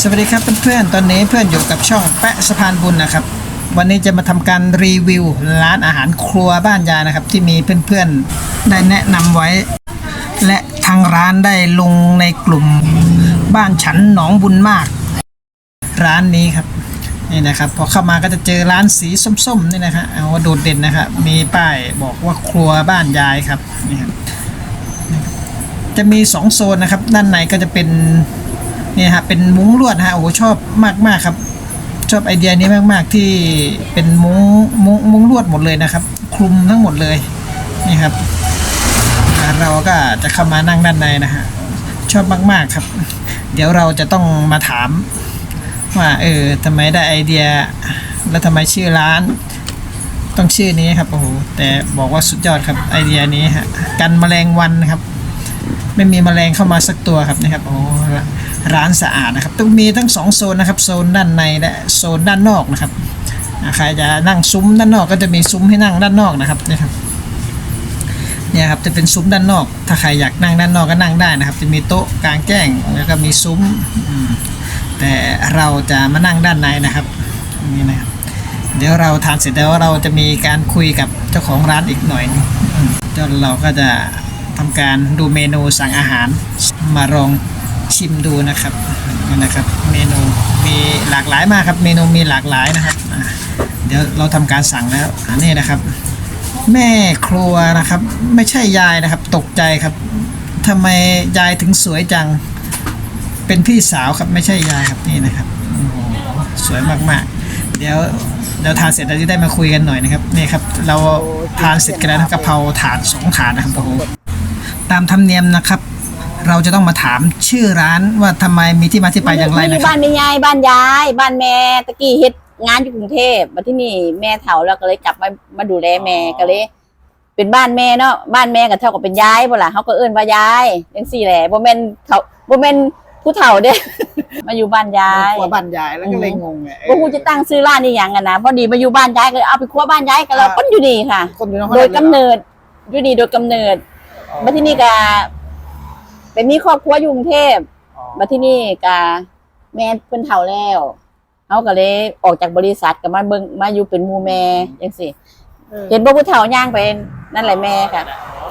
สวัสดีครับเพื่อนๆ ตอนนี้เพื่อนอยู่กับช่องแปะสะพานบุญนะครับ วันนี้จะมาทำการรีวิวร้านอาหารครัวบ้านยายนะครับ ที่มีเพื่อนๆ ได้แนะนำไว้ และทางร้านได้ลงในกลุ่มบ้านฉันหนองบุญมาก ร้านนี้ครับนี่นะครับพอเข้ามาก็จะเจอร้านสีส้มๆนี่นะครับเอาว่าโดดเด่นนะครับมีป้ายบอกว่าครัวบ้านยายครับนี่ครับจะมีสองโซนนะครับ ด้านในก็จะเป็น เนี่ยฮะเป็นมุ้งลวดฮะโอ้โหชอบมากมากๆครับ ชอบไอเดียนี้มาก ๆ ที่เป็นมุ้งมุ้งมุ้งลวดหมดเลยนะครับ คลุมทั้งหมดเลยนี่ครับเราก็จะเข้ามานั่งด้านในนะฮะชอบมากๆครับ เดี๋ยวเราจะต้องมาถามว่าเออทำไมได้ไอเดีย แล้วทำไมชื่อร้าน ต้องชื่อนี้ครับโอ้โหแต่บอกว่าสุดยอดครับไอเดียนี้ฮะกันแมลงวันครับ ไม่มีแมลงเข้ามาสักตัวครับนะครับโอ้ร้านสะอาดนะครับ ต้องมีทั้งสองโซนนะครับ โซนด้านในและโซนด้านนอกนะครับใครจะนั่งซุ้มด้านนอกก็จะมีซุ้มให้นั่งด้านนอกนะครับนี่ครับเนี่ยครับจะเป็นซุ้มด้านนอก ถ้าใครอยากนั่งด้านนอกก็นั่งได้นะครับ จะมีโต๊ะกลางแจ้งแล้วก็มีซุ้ม แต่เราจะมานั่งด้านในนะครับนี่นะครับ เดี๋ยวเราทานเสร็จแล้วเราจะมีการคุยกับเจ้าของร้านอีกหน่อยหนึงอืมเดี๋ยวเราก็จะ ทำการดูเมนูสั่งอาหารมาลองชิมดูนะครับนี่นะครับเมนูมีหลากหลายมากครับ เมนูมีหลากหลายนะครับเดี๋ยวเราทำการสั่งแล้วอันนี้นะครับ แม่ครัวนะครับ ไม่ใช่ยายนะครับ ตกใจครับทำไมยายถึงสวยจัง เป็นพี่สาวครับไม่ใช่ยายครับนี่นะครับโอ้สวยมากๆ เดี๋ยวเราทานเสร็จเราจะได้มาคุยกันหน่อยนะครับนี่ครับ เราทานเสร็จกันแล้วนะครับกะเพราถาดสองถาดนะครับโอ้โหามธรรมเนียมนะครับ เราจะต้องมาถามชื่อร้านว่าทำไมมีที่มาที่ไปอย่างไรมันอยู่นะครับ้าบนแม่ยายบ้านยาย บ้านแม่ตะกี้เฮ็ดงานอยู่กรุงเทพมาที่นี่แม่เฒ่าแล้วก็เลยกลับมามาดูแลแม่ก็เลย เป็นบ้านแม่เนาะบ้านแม่ก็เท่ากับเป็นยายบ่ล่ะเขาก็เอิ้นว่ายายจังซี่แหละบ่แม่นเขาบ่แม่นผู้เฒ่าเด้ มาอยู่บ้านยายครัวบ้านยายแล้วก็เลยงงไงบ่ฮู้จะตั้งซื้อร้านนี่หยังกันนะพอดีมาอยู่บ้านยายก็เลยเอาไปครัวบ้านยายก็แล้วคนอยู่นี่ค่ะ คนอยู่นครโดยกำเนิดอยู่นี่โดยกำเนิด มาที่นี่ก็เป็นมีครอบครัวอยู่กรุงเทพมาที่นี่กาแม่เพิ่นเฒ่าแล้วเขาก็เลยออกจากบริษัทก็มาเบิ่งมาอยู่เป็นหมู่แม่จังซี่เห็นบ่ผู้เฒ่าย่างไปนั่นแหละแม่ค่ะ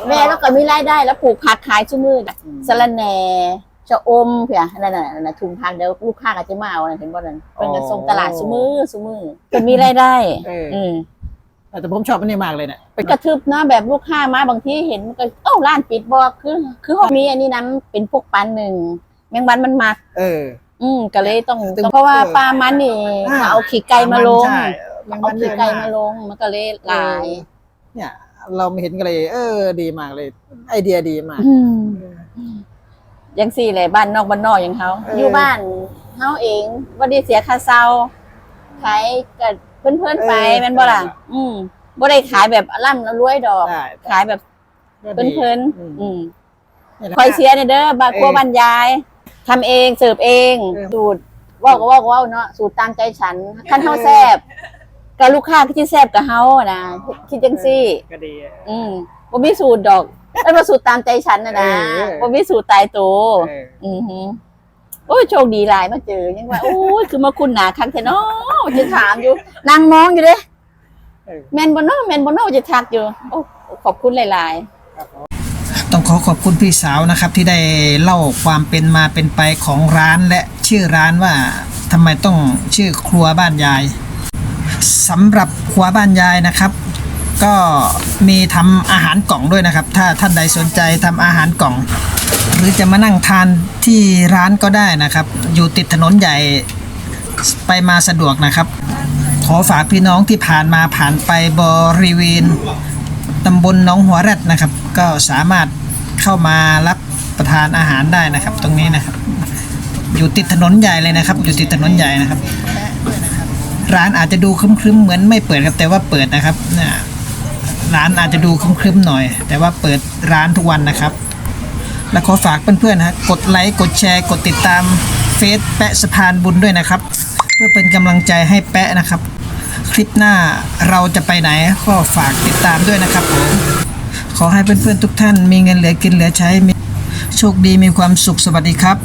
แม่แล้วก็มีรายได้แล้วปลูกผักขายชั่วมือสะระแหน่ชะอมเพียนั่นน่ะนั่นน่ะถุงผักเดี๋ยวลูกค้าก็จะมาเอาน่ะเห็นบ่นั่นเพิ่นก็ส่งตลาดชั่วมือชั่วมือเพิ่นมีรายได้เอออืม แต่ผมชอบอันนี้มากเลยเนี่ยเป็นกระทึบนะแบบลูกค้ามาบางทีเห็นมันก็เอ้าร้านปิดบ่คือ คือเขามีอันนี้นํเป็นพวกปันหนึ่งแมงวันมันมัก เออ อืมก็เลยต้องตึงเพราะว่าปลามันนี่อ่าเขาเอาขี้ไก่มาลงใช่เอาขี้ไก่มาลงมันก็เลยลาย เนี่ย เราไม่เห็นกันเลย เออ ดีมากเลย ไอเดียดีมากอืมยังสี่เลยบ้านนอกบ้านนอกอย่างเขาเออออยู่บ้านเขาเองบ่ได้เสียค่าเช่าขายกับ เพื่อนๆไปแม่นบ่ล่ะ อืมบ่ได้ขายแบบร่ำรวยดอก ได้ขายแบบก็เพื่ดีอนอืมๆอืมนี่แหละ คอยเสียเนี่ยเด้อบ้านเออครัวบ้านยายทำเองเสิร์ฟเองเออ สูตรเว่าก็เว่าก็เว่าเนาะสูตรตามใจฉันคันเฮาแซ่บกับลูกค้าที่แซ่บกับเฮานะคิดจังซี่ ก็ดี อืมบ่มีสูตรดอกแต่ว่าสูตรตามใจฉันนะนะเออ บ่มีสูตรตายตัว เออ อือหือโอ้ยโชคดีหลายมาเจอยังว่าโอ้ยคือมาคุณหนาครั้งแท้เนาะ จะถามอยู่นางมองอยู่เด้เออแมนบ่เนาะแมนบ่เนาะจะทักอยู่โอ้ขอบคุณหลายๆต้องขอขอบคุณพี่สาวนะครับที่ได้เล่าความเป็นมาเป็นไปของร้านและชื่อร้านว่าทำไมต้องชื่อครัวบ้านยายสำหรับครัวบ้านยายนะครับ ก็มีทำอาหารกล่องด้วยนะครับ ถ้าท่านใดสนใจทำอาหารกล่อง หรือจะมานั่งทานที่ร้านก็ได้นะครับ อยู่ติดถนนใหญ่ ไปมาสะดวกนะครับ ขอฝากพี่น้องที่ผ่านมาผ่านไปบริเวณตำบลหนองหัวแรดนะครับ ก็สามารถเข้ามารับประทานอาหารได้นะครับ ตรงนี้นะครับ อยู่ติดถนนใหญ่เลยนะครับ อยู่ติดถนนใหญ่นะครับ ร้านอาจจะดูครึ้มๆเหมือนไม่เปิดครับแต่ว่าเปิดนะครับเนี่ยร้านอาจจะดูครึ้มๆหน่อย แต่ว่าเปิดร้านทุกวันนะครับ และขอฝากเพื่อนๆนะกดไลค์กดแชร์ กดติดตามเฟซแปะสะพานบุญด้วยนะครับ เพื่อเป็นกำลังใจให้แปะนะครับ คลิปหน้าเราจะไปไหนก็ฝากติดตามด้วยนะครับผมขอให้เพื่อนๆทุกท่านมีเงินเหลือกินเหลือใช้มีโชคดีมีความสุขสวัสดีครับ